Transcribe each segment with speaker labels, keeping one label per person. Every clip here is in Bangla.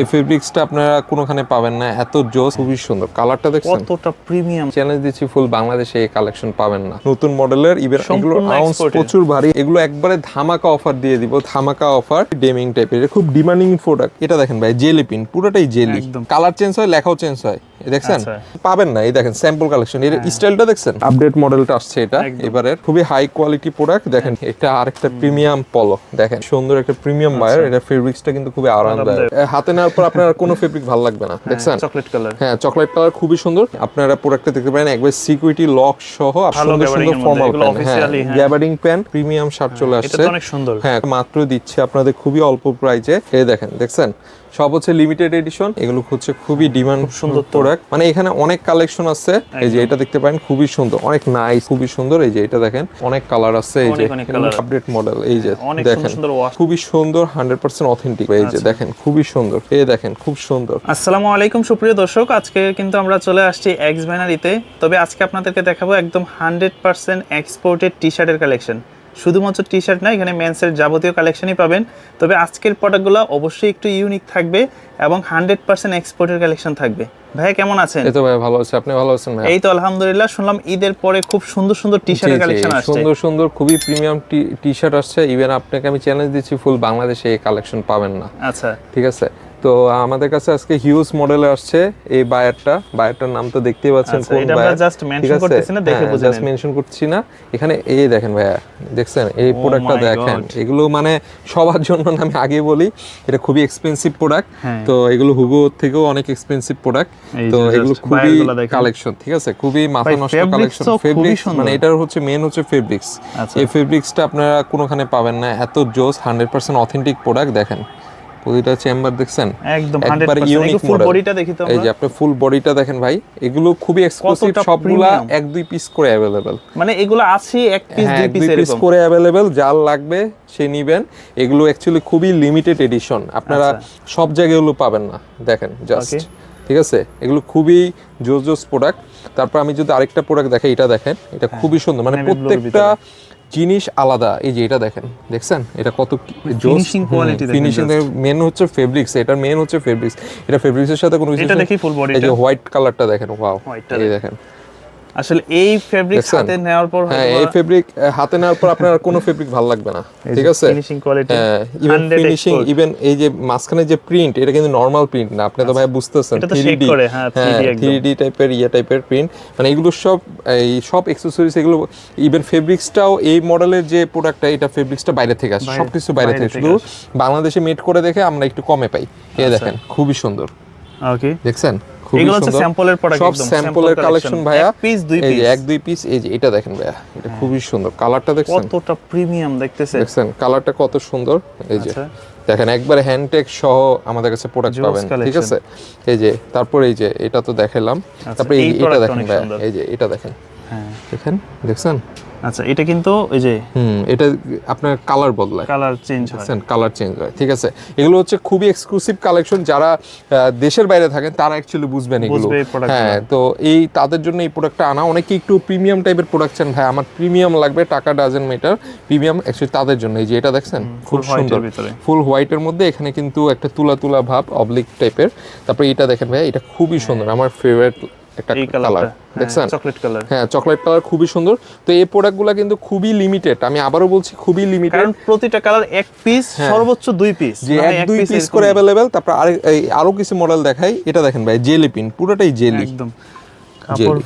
Speaker 1: এই ফেব্রিক্সটা আপনারা কোনোখানে পাবেন না এত জোস খুবই সুন্দর। কালারটা দেখছেন?
Speaker 2: কতটা প্রিমিয়াম
Speaker 1: চ্যালেঞ্জ দিচ্ছি ফুল বাংলাদেশে এই কালেকশন পাবেন না। নতুন মডেলের ইভেন এগুলো আউন্স প্রচুর ভারী। এগুলো একবারে ধামাকা অফার দিয়ে দিব ধামাকা অফার ডেমিং টাইপের খুব ডিমান্ডিং প্রোডাক্ট এটা দেখেন ভাই জেলি পিন পুরোটাই জেলি কালার চেঞ্জ হয় লেখাও চেঞ্জ হয়। দেখছেন?
Speaker 2: আচ্ছা।
Speaker 1: পাবেন না এই দেখেন স্যাম্পল কালেকশন এর স্টাইলটা দেখছেন? আপডেট মডেলটা আসছে এটা। এবারের খুবই হাই কোয়ালিটি প্রোডাক্ট দেখেন এটা আরেকটা প্রিমিয়াম পলো দেখেন সুন্দর একটা প্রিমিয়াম বায়ার এটা ফেব্রিক্সটা কিন্তু খুবই আরামদায়ক। হাতে নেওয়ার পর আপনার কোনো ফেব্রিক ভালো লাগবে না দেখছেন?
Speaker 2: চকলেট কালার
Speaker 1: হ্যাঁ চকলেট কালার খুবই সুন্দর। আপনারা প্রোডাক্টটা দেখতে পারেন একবার সিকিউরিটি লক সহ সুন্দর সুন্দর ফর্মাল প্যান্ট হ্যাঁ
Speaker 2: হ্যাঁ।
Speaker 1: গ্যাবার্ডিং প্যান্ট প্রিমিয়াম শার্ট চলে আসছে
Speaker 2: তো অনেক সুন্দর।
Speaker 1: হ্যাঁ মাত্র দিচ্ছে আপনাদের খুবই অল্প প্রাইজে এই দেখেন দেখছেন? সব হচ্ছে লিমিটেড এডিশন এগুলো হচ্ছে খুবই ডিমান্ড সুন্দর প্রোডাক্ট মানে এখানে অনেক কালেকশন আছে। এই যে এটা দেখতে পারেন খুবই সুন্দর। অনেক নাইস খুবই সুন্দর। এই যে এটা দেখেন অনেক কালার আছে। এই যে। আপডেট মডেল এই যে দেখেন
Speaker 2: সুন্দর ওয়াশ
Speaker 1: খুবই সুন্দর হান্ড্রেড পার্সেন্ট অথেন্টিক এই যে দেখেন খুবই সুন্দর। এই দেখেন খুব সুন্দর।
Speaker 2: আসসালামু আলাইকুম সুপ্রিয় দর্শক। আজকে কিন্তু আমরা চলে আসছি এক্স ব্যানারিতে তবে আজকে আপনাদেরকে দেখাবো একদম হান্ড্রেড পার্সেন্ট এক্সপোর্টেড টি শার্টের কালেকশন শুধুমাত্র টি শার্ট না এখানে মেন্সের যাবতীয় কালেকশনই পাবেন। তবে আজকের প্রোডাক্টগুলো অবশ্যই একটু ইউনিক থাকবে এবং হান্ড্রেড পার্সেন্ট এক্সপোর্টের কালেকশন থাকবে। ভাইয়া কেমন আছেন?
Speaker 1: এই তো ভাই ভালো আছে। আপনি ভালো আছেন ভাই
Speaker 2: এই তো আলহামদুলিল্লাহ শুনলাম ঈদের পরে খুব সুন্দর সুন্দর টি শার্টের কালেকশন আসছে।
Speaker 1: সুন্দর সুন্দর খুবই প্রিমিয়াম টি শার্ট আসছে। ইভেন আপনাকে আমি চ্যালেঞ্জ দিচ্ছি ফুল বাংলাদেশে এই কালেকশন পাবেন না।
Speaker 2: আচ্ছা।
Speaker 1: ঠিক আছে? তো আমাদের কাছে আজকে হিউজ মডেলে আসছে এই বায়ারটা বায়ারটার নাম তো দেখতেই পাচ্ছেন
Speaker 2: আচ্ছা,
Speaker 1: কোন বায়ার
Speaker 2: just mention করতেছি না, দেখে বুঝে
Speaker 1: জাস্ট মেনশন করছি না। এখানে এই দেখেন ভাইয়া দেখছেন? এই
Speaker 2: Oh
Speaker 1: প্রোডাক্টটা দেখেন। এগুলো মানে সবার জন্য না আমি আগে বলি এটা খুবই এক্সপেন্সিভ প্রোডাক্ট
Speaker 2: হ্যাঁ।
Speaker 1: তো এগুলো হুগো থেকেও অনেক এক্সপেন্সিভ প্রোডাক্ট তো এগুলো খুবই কালেকশন ঠিক আছে? খুবই মাথা নষ্ট কালেকশন ফেব্রিক্স মানে এটার হচ্ছে মেন হচ্ছে ফেব্রিক্স
Speaker 2: আচ্ছা।
Speaker 1: এই ফেব্রিক্সটা আপনারা কোনোখানে পাবেন না। এত জোস হান্ড্রেড পার্সেন্ট অথেন্টিক প্রোডাক্ট দেখেন। প্রতিটা চেম্বার দেখছেন?
Speaker 2: একদম
Speaker 1: একবারে
Speaker 2: 100%
Speaker 1: ইউনিক
Speaker 2: ফুল বডিটা দেখি তো
Speaker 1: এই যে আপনি ফুল বডিটা দেখেন ভাই এগুলো খুবই এক্সক্লুসিভ সবগুলা এক দুই পিস করে অ্যাভেলেবেল
Speaker 2: মানে এগুলো আছে এক পিস
Speaker 1: হ্যাঁ
Speaker 2: দুই পিস
Speaker 1: দুই পিস করে অ্যাভেলেবেল যার লাগবে সে নিবেন। এগুলো অ্যাকচুয়ালি খুবই লিমিটেড এডিশন আপনারা
Speaker 2: আচ্ছা।
Speaker 1: সব জায়গায় এগুলো পাবেন না। দেখেন জাস্ট. ঠিক আছে? এগুলো খুবই জোস জোস প্রোডাক্ট তারপর আমি যদি আরেকটা প্রোডাক্ট দেখাই এটা দেখেন। এটা খুবই সুন্দর। মানে প্রত্যেকটা জিনিস আলাদা। এই যে এটা দেখেন দেখছেন? এটা কত
Speaker 2: ফিনিশিং কোয়ালিটি
Speaker 1: ফিনিশিং মেন হচ্ছে ফেব্রিক্স এটা মেন হচ্ছে ফেব্রিক্স এটা ফেব্রিক্সের সাথে কোনো কিছু
Speaker 2: এটা দেখি ফুল
Speaker 1: বডি
Speaker 2: এই
Speaker 1: যে হোয়াইট কালারটা দেখেন ওয়াও এই দেখেন।
Speaker 2: আসলে এই ফেব্রিক হাতে নেওয়ার পর
Speaker 1: হ্যাঁ এই ফেব্রিক হাতে নেওয়ার পর আপনার কোনো ফেব্রিক ভালো লাগবে না ঠিক আছে?
Speaker 2: Finishing quality
Speaker 1: even finishing even এই যে মাঝখানে যে প্রিন্ট এটা কিন্তু নরমাল প্রিন্ট না। আপনি তো ভাই বুঝতেছেন
Speaker 2: এটা তো shade
Speaker 1: 3D
Speaker 2: করে, হ্যাঁ, 3D একদম।
Speaker 1: 3D টাইপের ইয়ে টাইপের প্রিন্ট মানে এগুলো সব এই সব অ্যাকসেসরিজ এগুলো ইভেন ফেব্রিক্সটাও এই মডেলের যে প্রোডাক্টটা এটা ফেব্রিক্সটা বাইরে থেকে আসে সবকিছু বাইরে থেকে শুধু বাংলাদেশে মেড করে দেখে আমরা একটু কমে পাই। এই দেখেন খুবই সুন্দর।
Speaker 2: ওকে
Speaker 1: দেখছেন?
Speaker 2: এগুলো হচ্ছে স্যাম্পলের প্রোডাক্ট
Speaker 1: সব স্যাম্পলের কালেকশন ভাইয়া।
Speaker 2: পিস দুই
Speaker 1: এই
Speaker 2: পিস
Speaker 1: যে এক দুই পিস এই যে এটা দেখেন ভাইয়া এটা খুবই সুন্দর। কালারটা দেখছেন?
Speaker 2: কতটা প্রিমিয়াম দেখতেছে।
Speaker 1: দেখছেন? কালারটা কত সুন্দর। এই যে
Speaker 2: আচ্ছা।
Speaker 1: দেখেন একবারে হ্যান্ডটেক সহ আমাদের কাছে প্রোডাক্ট
Speaker 2: Joss
Speaker 1: পাবেন ঠিক আছে? এই যে তারপর এই যে এটা তো দেখাইলাম তারপরে এই এটা দেখেন ভাইয়া, এই যে এটা দেখেন।
Speaker 2: হ্যাঁ।
Speaker 1: দেখেন? দেখছেন?
Speaker 2: আচ্ছা এটা কিন্তু ওই যে
Speaker 1: হুম এটা আপনার কালার বদলায়।
Speaker 2: কালার চেঞ্জ হয়।
Speaker 1: কালার চেঞ্জ হয় ঠিক আছে? এগুলো হচ্ছে খুবই এক্সক্লুসিভ কালেকশন যারা দেশের বাইরে থাকেন তারা অ্যাকচুয়ালি বুঝবেন এগুলো। হ্যাঁ তো এই তাদের জন্য এই প্রোডাক্টটা আনা অনেকে একটু প্রিমিয়াম টাইপের প্রোডাক্ট চান। ভাই আমার প্রিমিয়াম লাগবে টাকা ডাজেন্ট মেটার প্রিমিয়াম অ্যাকচুয়ালি তাদের জন্য এই যে এটা দেখছেন? খুব সুন্দর। ফুল হোয়াইটের মধ্যে এখানে কিন্তু একটা তুলা তুলা ভাব অবলিক টাইপের তারপরে এটা দেখেন ভাই এটা খুবই সুন্দর। আমার ফেভারিট একটা কালার দেখছেন?
Speaker 2: চকলেট কালার
Speaker 1: হ্যাঁ চকলেট কালার খুবই সুন্দর। তো এই প্রোডাক্টগুলো কিন্তু খুবই লিমিটেড আমি আবারও বলছি খুবই লিমিটেড
Speaker 2: কারণ প্রতিটা কালার এক পিস সর্বোচ্চ দুই পিস
Speaker 1: যে এক দুই পিস করে অ্যাভেলেবেল তারপর আর আরও কিছু মডেল দেখাই। এটা দেখেন ভাই জেলি পিন পুরোটাই জেলি
Speaker 2: একদম।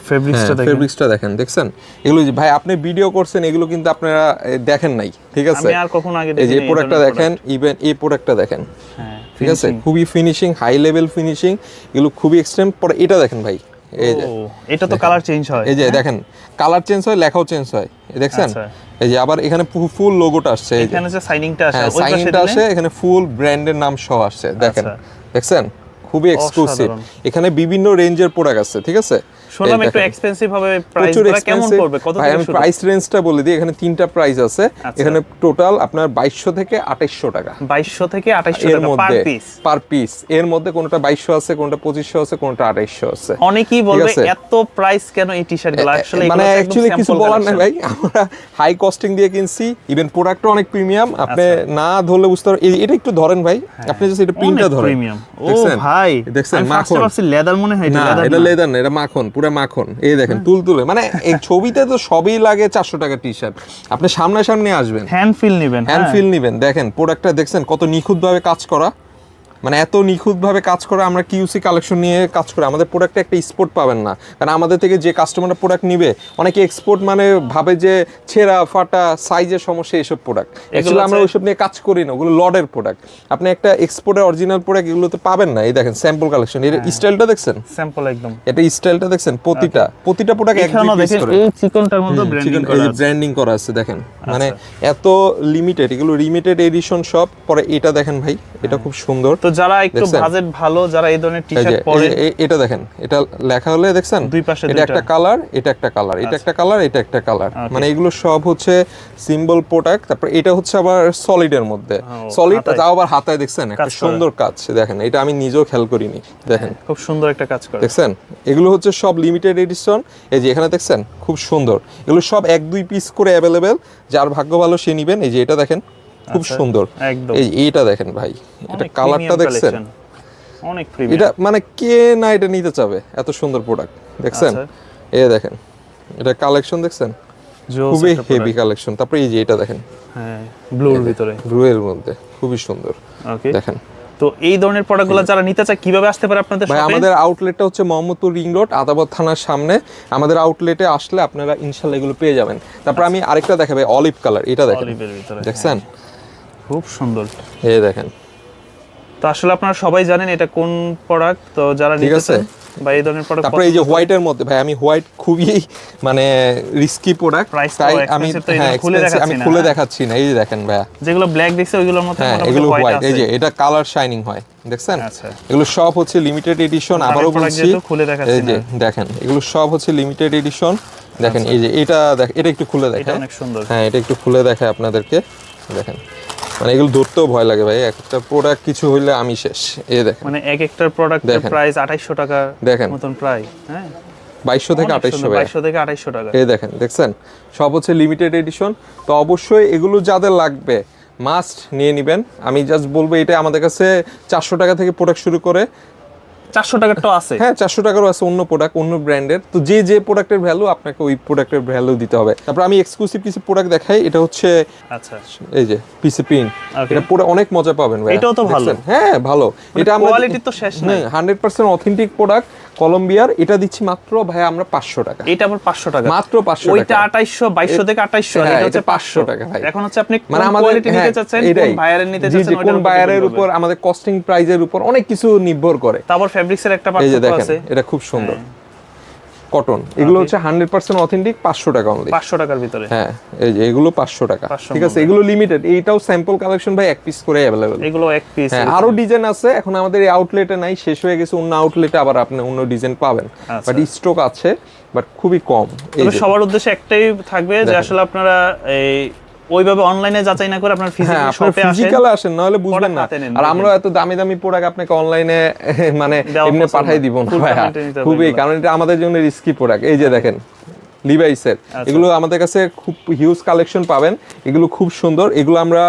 Speaker 2: ফেব্রিক্সটা দেখেন।
Speaker 1: দেখছেন? এগুলো ভাই আপনি ভিডিও করছেন এগুলো কিন্তু আপনারা দেখেন নাই ঠিক আছে?
Speaker 2: আর কখনো আগে
Speaker 1: এই যে
Speaker 2: দেখিনি এই
Speaker 1: প্রোডাক্টটা দেখেন ইভেন এই প্রোডাক্টটা দেখেন
Speaker 2: হ্যাঁ
Speaker 1: ঠিক আছে? খুবই ফিনিশিং হাই লেভেল ফিনিশিং এগুলো খুবই এক্সট্রিম পরে এটা দেখেন ভাই। এই যে
Speaker 2: এটা তো কালার চেঞ্জ হয়।
Speaker 1: এই যে দেখেন কালার চেঞ্জ হয় লেখাও চেঞ্জ হয়। দেখছেন?
Speaker 2: আচ্ছা।
Speaker 1: এই যে আবার এখানে ফুল লোগোটা আসছে
Speaker 2: এখানে যে সাইনিংটা আসে
Speaker 1: হ্যাঁ সাইনটা আসে এখানে ফুল ব্র্যান্ডের নাম সহ আসছে দেখেন।
Speaker 2: আচ্ছা।
Speaker 1: দেখছেন? খুবই এক্সক্লুসিভ এখানে বিভিন্ন রেঞ্জের প্রোডাক্ট আছে ঠিক আছে?
Speaker 2: শুনলাম একটু এক্সপেন্সিভ হবে কেমন পড়বে? কত থেকে শুরু?
Speaker 1: প্রাইস রেঞ্জটা বলে দিই এখানে তিনটা প্রাইস আছে।
Speaker 2: আচ্ছা।
Speaker 1: এখানে টোটাল আপনার বাইশশো থেকে আঠাইশশো টাকা।
Speaker 2: 2200 থেকে 2800 টাকা পার পিস
Speaker 1: পার পিস এর মধ্যে কোনটা বাইশশো আছে কোনটা পঁচিশশো আছে কোনটা আঠাইশশো আছে।
Speaker 2: অনেকেই বলবে এত প্রাইস কেন এই টি-শার্টগুলো? আসলে
Speaker 1: মানে অ্যাকচুয়ালি কিছু বলার নাই ভাই। আমরা হাই কস্টিং দিয়ে কিনছি ইভেন প্রোডাক্টও অনেক প্রিমিয়াম আপনি না ধরলে বুঝতে পারবেন। এটা একটু ধরেন ভাই। আপনি জাস্ট এটা প্রিন্টটা
Speaker 2: হ্যাঁ।
Speaker 1: ধরেন।
Speaker 2: প্রিমিয়াম ও ভাই
Speaker 1: দেখছেন? মাখন।
Speaker 2: লেদার মনে হয়
Speaker 1: না এটা লেদার না এটা মাখন। পুরো মাখন। এই দেখেন তুল তুলে মানে এই ছবিতে তো সবই লাগে চারশো টাকা টি শার্ট আপনি সামনাসামনি আসবেন।
Speaker 2: হ্যান্ড ফিল নেবেন
Speaker 1: হ্যান্ড
Speaker 2: হ্যাঁ।
Speaker 1: ফিল নিবেন। দেখেন প্রোডাক্টটা দেখছেন কত নিখুঁতভাবে কাজ করা। মানে এত নিখুঁতভাবে কাজ করা আমরা কিউসি কালেকশন নিয়ে কাজ করি আমাদের প্রোডাক্টে একটা স্পোর্ট পাবেন না। কারণ আমাদের থেকে যে কাস্টমাররা প্রোডাক্ট নিবে অনেকে এক্সপোর্ট মানে ভাবে যে ছেঁড়া ফাটা সাইজের সমস্যা এসব প্রোডাক্ট অ্যাকচুয়ালি আমরা ওইসব নিয়ে কাজ করি না ওগুলো লডের প্রোডাক্ট আপনি একটা এক্সপোর্টের অরিজিনাল প্রোডাক্ট এগুলো তো পাবেন না এই দেখেন স্যাম্পল কালেকশন এর
Speaker 2: হ্যাঁ।
Speaker 1: স্টাইলটা দেখছেন?
Speaker 2: স্যাম্পল একদম।
Speaker 1: এটা স্টাইলটা দেখছেন? প্রতিটা প্রতিটা প্রোডাক্ট এক
Speaker 2: দেখেন
Speaker 1: করে।
Speaker 2: এই চিকনটার মধ্যে ব্র্যান্ডিং করা আছে।
Speaker 1: ব্র্যান্ডিং করা আছে দেখেন। মানে
Speaker 2: আচ্ছা।
Speaker 1: এত লিমিটেড এগুলো লিমিটেড এডিশন সব পরে এটা দেখেন ভাই এটা খুব সুন্দর।
Speaker 2: তো যারা একটু বাজেট ভালো যারা এই ধরনের টি-শার্ট পরে
Speaker 1: এটা দেখেন এটা লেখা হলে দেখছেন?
Speaker 2: দুই পাশে
Speaker 1: এটা একটা কালার এটা একটা কালার এটা একটা কালার এটা একটা কালার মানে এগুলো সব হচ্ছে সিম্বল প্রোডাক্ট তারপর এটা হচ্ছে আবার সলিডের মধ্যে। সলিড তাও আবার হাতায় দেখছেন একটা সুন্দর কাজ দেখেন এটা আমি নিজেও খেয়াল করিনি দেখেন।
Speaker 2: খুব সুন্দর একটা কাজ করে।
Speaker 1: দেখছেন? এগুলো হচ্ছে সব লিমিটেড এডিশন এই যে এখানে দেখছেন? খুব সুন্দর। এগুলো সব এক দুই পিস করে অ্যাভেলেবেল যার ভাগ্য ভালো সে নিবেন এই যে এটা দেখেন খুব
Speaker 2: আচ্ছা,
Speaker 1: সুন্দর। এইটা দেখেন ভাই এটা কালারটা দেখছেন?
Speaker 2: অনেক প্রিমিয়াম।
Speaker 1: এটা মানে কে না এটা নিতে চাবে? এত সুন্দর প্রোডাক্ট দেখছেন?
Speaker 2: আচ্ছা।
Speaker 1: এই দেখেন এটা কালেকশন দেখছেন? খুবই হেভি কালেকশন তারপরে এই যে এটা দেখেন।
Speaker 2: হ্যাঁ ব্লুর ভিতরে।
Speaker 1: ব্লু এর মধ্যে খুবই সুন্দর।
Speaker 2: ওকে
Speaker 1: দেখেন।
Speaker 2: তো এই ধরনের প্রোডাক্টগুলো যারা নিতে চায় কীভাবে আসতে পারে আপনাদের
Speaker 1: ভাই আমাদের আউটলেটটা হচ্ছে মোহাম্মদপুর রিং রোড আদাবাদ থানার সামনে। আমাদের আউটলেটে আসলে আপনারা ইনশাল্লাহ এগুলো পেয়ে যাবেন। তারপর আমি আরেকটা দেখাবো অলিভ কালার এটা দেখেন।
Speaker 2: অলিভের ভিতরে
Speaker 1: দেখছেন?
Speaker 2: খুব সুন্দর।
Speaker 1: এই দেখেন।
Speaker 2: তো আসলে আপনারা সবাই জানেন এটা কোন প্রোডাক্ট তো যারা
Speaker 1: ঠিক আছে।
Speaker 2: বা এই ধরনের প্রোডাক্ট
Speaker 1: তারপরে এই যে হোয়াইটের মধ্যে ভাই আমি হোয়াইট খুবই মানে রিস্কি প্রোডাক্ট তাই আমি হ্যাঁ
Speaker 2: খুলে
Speaker 1: আমি
Speaker 2: দেখাচ্ছি না,
Speaker 1: খুলে। দেখাচ্ছি না এই যে দেখেন ভাইয়া।
Speaker 2: যেগুলো ব্ল্যাক দেখছে ওইগুলোর
Speaker 1: হ্যাঁ এগুলো
Speaker 2: হোয়াইট
Speaker 1: এই যে এটা কালার শাইনিং হয় দেখছেন?
Speaker 2: আচ্ছা।
Speaker 1: এগুলো সব হচ্ছে লিমিটেড এডিশন আবারও বলছি
Speaker 2: খুলে দেখাচ্ছি
Speaker 1: এই যে দেখেন এগুলো সব হচ্ছে লিমিটেড এডিশন দেখেন এই যে এটা দেখ এটা একটু খুলে দেখেন
Speaker 2: অনেক সুন্দর।
Speaker 1: হ্যাঁ এটা একটু খুলে দেখায় আপনাদেরকে দেখেন। মানে এগুলো ধরতেও ভয় লাগে ভাই। একটা প্রোডাক্ট কিছু হইলে আমি শেষ। এ দেখেন।
Speaker 2: মানে এক একটার প্রোডাক্টের প্রাইস 2800 টাকা
Speaker 1: দেখেন।
Speaker 2: মতন প্রায় হ্যাঁ?
Speaker 1: 2200 থেকে আঠাইশশো ভাই
Speaker 2: 2200 থেকে 2800 টাকা।
Speaker 1: এই দেখেন দেখছেন? সব হচ্ছে লিমিটেড এডিশন তো অবশ্যই এগুলো যাদের লাগবে মাস্ট নিয়ে নেবেন। আমি জাস্ট বলব এটা আমাদের কাছে চারশো টাকা থেকে প্রোডাক্ট শুরু করে
Speaker 2: 400 টাকারটাও আছে।
Speaker 1: হ্যাঁ চারশো টাকারও আছে অন্য প্রোডাক্ট অন্য ব্র্যান্ডের তো যে যে প্রোডাক্টের ভ্যালু আপনাকে ওই প্রোডাক্টের ভ্যালু দিতে হবে। তারপর আমি এক্সক্লুসিভ কিছু প্রোডাক্ট দেখাই এটা হচ্ছে
Speaker 2: আচ্ছা।
Speaker 1: এই যে পিসি
Speaker 2: পিন
Speaker 1: এটা পুরো অনেক মজা পাবেন ভাই
Speaker 2: এটাও তো ভালো। মানে
Speaker 1: হ্যাঁ ভালো। এটা আমরা
Speaker 2: কোয়ালিটি তো শেষ নাই।
Speaker 1: হান্ড্রেড পার্সেন্ট অথেন্টিক প্রোডাক্ট কলম্বিয়ার এটা দিচ্ছি মাত্র ভাই আমরা পাঁচশো টাকা।
Speaker 2: এটা আমার পাঁচশো টাকা।
Speaker 1: মাত্র পাঁচশো
Speaker 2: ওইটা 2800 2200 থেকে 2800 আর
Speaker 1: হ্যাঁ,
Speaker 2: এটা হচ্ছে
Speaker 1: এটা
Speaker 2: 500
Speaker 1: 500 টাকা ভাই।
Speaker 2: এখন হচ্ছে আপনি
Speaker 1: মানে আমাদের
Speaker 2: কোয়ালিটি নিতে
Speaker 1: হ্যাঁ,
Speaker 2: চাচ্ছেন
Speaker 1: এটাই।
Speaker 2: বায়ারের নিতে চাচ্ছেন
Speaker 1: কোন বায়ারের উপর আমাদের কস্টিং প্রাইজের উপর অনেক কিছু নির্ভর করে।
Speaker 2: তারপর ফেব্রিক্সের একটা পার্থক্য আছে।
Speaker 1: এটা খুব সুন্দর। কটন এগুলো হচ্ছে হান্ড্রেড পার্সেন্ট অথেন্টিক পাঁচশো টাকা অনলি
Speaker 2: 500 টাকার ভিতরে।
Speaker 1: হ্যাঁ এই যে এগুলো পাঁচশো টাকা। ঠিক আছে এগুলো লিমিটেড এইটাও স্যাম্পল কালেকশন ভাই এক পিস করে অ্যাভেলেবেল
Speaker 2: এগুলো এক পিস
Speaker 1: হ্যাঁ আরও ডিজাইন আছে এখন আমাদের এই আউটলেটে নাই শেষ হয়ে গেছে অন্য আউটলেটে আবার আপনি অন্য ডিজাইন পাবেন।
Speaker 2: আচ্ছা।
Speaker 1: বাট স্টক আছে বাট খুবই কম।
Speaker 2: সবার উদ্দেশ্যে একটাই থাকবে যে আসলে আপনারা এই ওইভাবে অনলাইনে যাচাই না করে আপনার ফিজিক্যাল শপে আসেন
Speaker 1: ফিজিক্যালে আসেন নাহলে বুঝবেন না। আর আমরা এত দামি দামি প্রোডাক্ট আপনাকে অনলাইনে মানে এমনি পাঠাই দিব না খুবই কারণ এটা আমাদের জন্য রিস্কি প্রোডাক্ট এই যে দেখেন লিভাইসের
Speaker 2: আচ্ছা।
Speaker 1: এগুলো আমাদের কাছে খুব হিউজ কালেকশন পাবেন। এগুলো খুব সুন্দর। এগুলো আমরা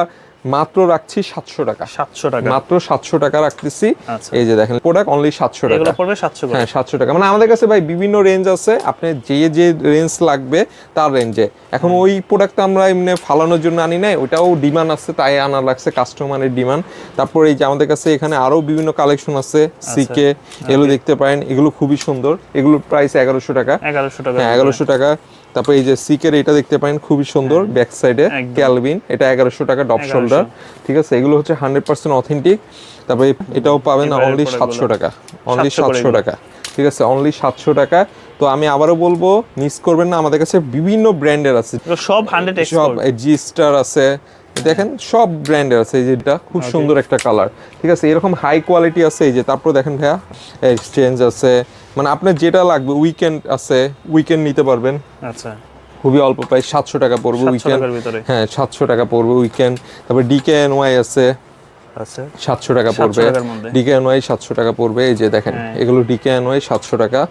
Speaker 1: মাত্র রাখছি সাতশো টাকা।
Speaker 2: 700 টাকা।
Speaker 1: মাত্র সাতশো টাকা রাখতেছি।
Speaker 2: আচ্ছা।
Speaker 1: এই যে দেখেন প্রোডাক্ট অনলি সাতশো টাকা।
Speaker 2: এগুলো পড়বে 700 করে।
Speaker 1: হ্যাঁ সাতশো টাকা। মানে আমাদের কাছে ভাই বিভিন্ন রেঞ্জ আছে। আপনি যে যে রেঞ্জ লাগবে তার রেঞ্জে এখন ওই প্রোডাক্ট আমরা এমনি ফালানোর জন্য আনি নাই। ওটাও ডিমান্ড আছে তাই আনা লাগছে কাস্টমারের ডিমান্ড তারপর এই যে আমাদের কাছে এখানে আরও বিভিন্ন কালেকশন আছে
Speaker 2: আচ্ছা।
Speaker 1: সিকে এগুলো দেখতে পারেন। এগুলো খুবই সুন্দর। এগুলোর প্রাইস এগারোশো টাকা।
Speaker 2: 1100 টাকা।
Speaker 1: হ্যাঁ এগারোশো টাকা। তারপর এই যে সিকের এটা দেখতে পারেন খুবই সুন্দর ব্যাক সাইডে ক্যালভিন এটা এগারোশো টাকা ডপ
Speaker 2: 1100
Speaker 1: শোল্ডার ঠিক আছে এগুলো হচ্ছে হান্ড্রেড পার্সেন্ট অথেন্টিক তারপরে এটাও পাবেন অনলি সাতশো টাকা। অনলি সাতশো টাকা। ঠিক আছে অনলি সাতশো টাকা। তো আমি আবারও বলব মিস করবেন না আমাদের কাছে বিভিন্ন ব্র্যান্ডের আছে।
Speaker 2: সব 100
Speaker 1: সব জি স্টার আছে। দেখেন সব ব্র্যান্ডের আছে এই যেটা খুব সুন্দর একটা কালার ঠিক আছে এরকম হাই কোয়ালিটি আছে এই যে তারপর দেখেন ভাইয়া এক্সচেঞ্জ আছে। মানে আপনার যেটা লাগবে উইকেন্ড আছে উইকেন্ড নিতে পারবেন।
Speaker 2: আচ্ছা।
Speaker 1: খুবই অল্প প্রায় সাতশো টাকা পড়বে উইকেন্ড হ্যাঁ সাতশো টাকা পড়বে উইকেন্ড তারপর ডিকে ওয়াই আছে। সাতশো টাকা পড়বে।
Speaker 2: ডিকে এন
Speaker 1: ডিকে ওয়াই সাতশো টাকা পড়বে এই যে দেখেন
Speaker 2: হ্যাঁ।
Speaker 1: এগুলো ডিকে এন ওয়াই সাতশো টাকা।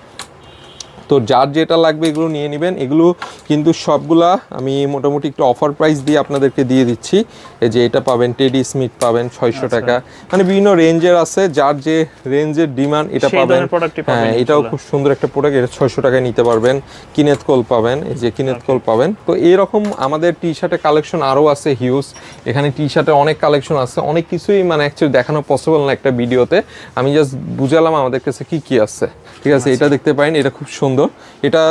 Speaker 1: তো যার যেটা লাগবে এগুলো নিয়ে নেবেন। এগুলো কিন্তু সবগুলা আমি মোটামুটি একটু অফার প্রাইস দিয়ে আপনাদেরকে দিয়ে দিচ্ছি। এই যে এটা পাবেন টেডি স্মিথ পাবেন ছয়শো
Speaker 2: আচ্ছা।
Speaker 1: টাকা। মানে বিভিন্ন রেঞ্জের আছে যার যে রেঞ্জের ডিমান্ড এটা পাবেন। হ্যাঁ এটাও খুব সুন্দর একটা প্রোডাক্ট এটা ছয়শো টাকায় নিতে পারবেন। কিনেত কল পাবেন এই যে কিনেত কল পাবেন। তো এরকম আমাদের টি শার্টের কালেকশন আরও আছে হিউজ এখানে টি শার্টের অনেক কালেকশন আছে। অনেক কিছুই মানে অ্যাকচুয়ালি দেখানো পসিবল না একটা ভিডিওতে আমি জাস্ট বুঝালাম আমাদের কাছে কি কি আছে। ঠিক আছে এটা দেখতে পারেন এটা খুব সুন্দর এটা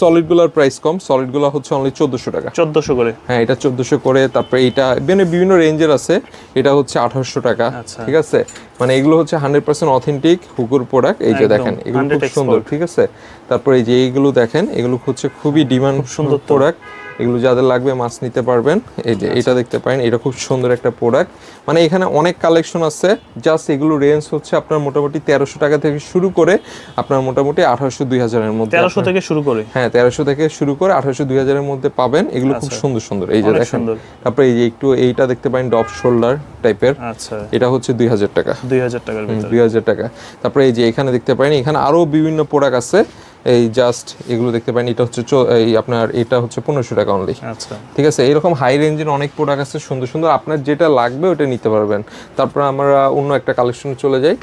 Speaker 1: সলিডগুলোর প্রাইস কম। সলিডগুলো হচ্ছে অনলি চোদ্দোশো টাকা।
Speaker 2: চোদ্দশো করে।
Speaker 1: হ্যাঁ এটা চোদ্দোশো করে। তারপরে এটা মানে বিভিন্ন রেঞ্জের আছে। এটা হচ্ছে আঠারোশো টাকা।
Speaker 2: আচ্ছা।
Speaker 1: ঠিক আছে? মানে এগুলো হচ্ছে হান্ড্রেড পার্সেন্ট অথেন্টিক হুকুর প্রোডাক্ট এই যে দেখেন এগুলো খুব সুন্দর। ঠিক আছে? তারপরে এই যে এইগুলো দেখেন এগুলো হচ্ছে খুবই ডিমান্ড সুন্দর প্রোডাক্ট এগুলো যাদের লাগবে মাছ নিতে পারবেন। এই যে এটা দেখতে পারেন এটা খুব সুন্দর একটা প্রোডাক্ট মানে এখানে অনেক কালেকশন আছে জাস্ট এগুলো রেঞ্জ হচ্ছে আপনার মোটামুটি তেরোশো টাকা থেকে শুরু করে আপনার মোটামুটি আঠারোশো দুই হাজারের মধ্যে
Speaker 2: তেরোশো থেকে শুরু করে?
Speaker 1: হ্যাঁ তেরোশো থেকে শুরু করে আঠারোশো দুই হাজারের মধ্যে পাবেন। এগুলো খুব সুন্দর সুন্দর। এই যে দেখেন। তারপরে এই যে একটু এইটা দেখতে পারেন ডপ শোল্ডার টাইপের
Speaker 2: আচ্ছা।
Speaker 1: এটা হচ্ছে দুই হাজার টাকা।
Speaker 2: দুই হাজার টাকার ভিতরে।
Speaker 1: দুই হাজার টাকা। তারপরে এই যে এখানে দেখতে পারেন এখানে আরও বিভিন্ন প্রোডাক্ট আছে। এই জাস্ট এগুলো দেখতে পারেন এটা হচ্ছে এই আপনার এটা হচ্ছে পনেরোশো টাকা অনলি
Speaker 2: আচ্ছা।
Speaker 1: ঠিক আছে এরকম হাই রেঞ্জের অনেক প্রোডাক্ট আছে সুন্দর সুন্দর। আপনার যেটা লাগবে ওটা নিতে পারবেন। তারপর আমরা অন্য একটা কালেকশনে চলে যাই।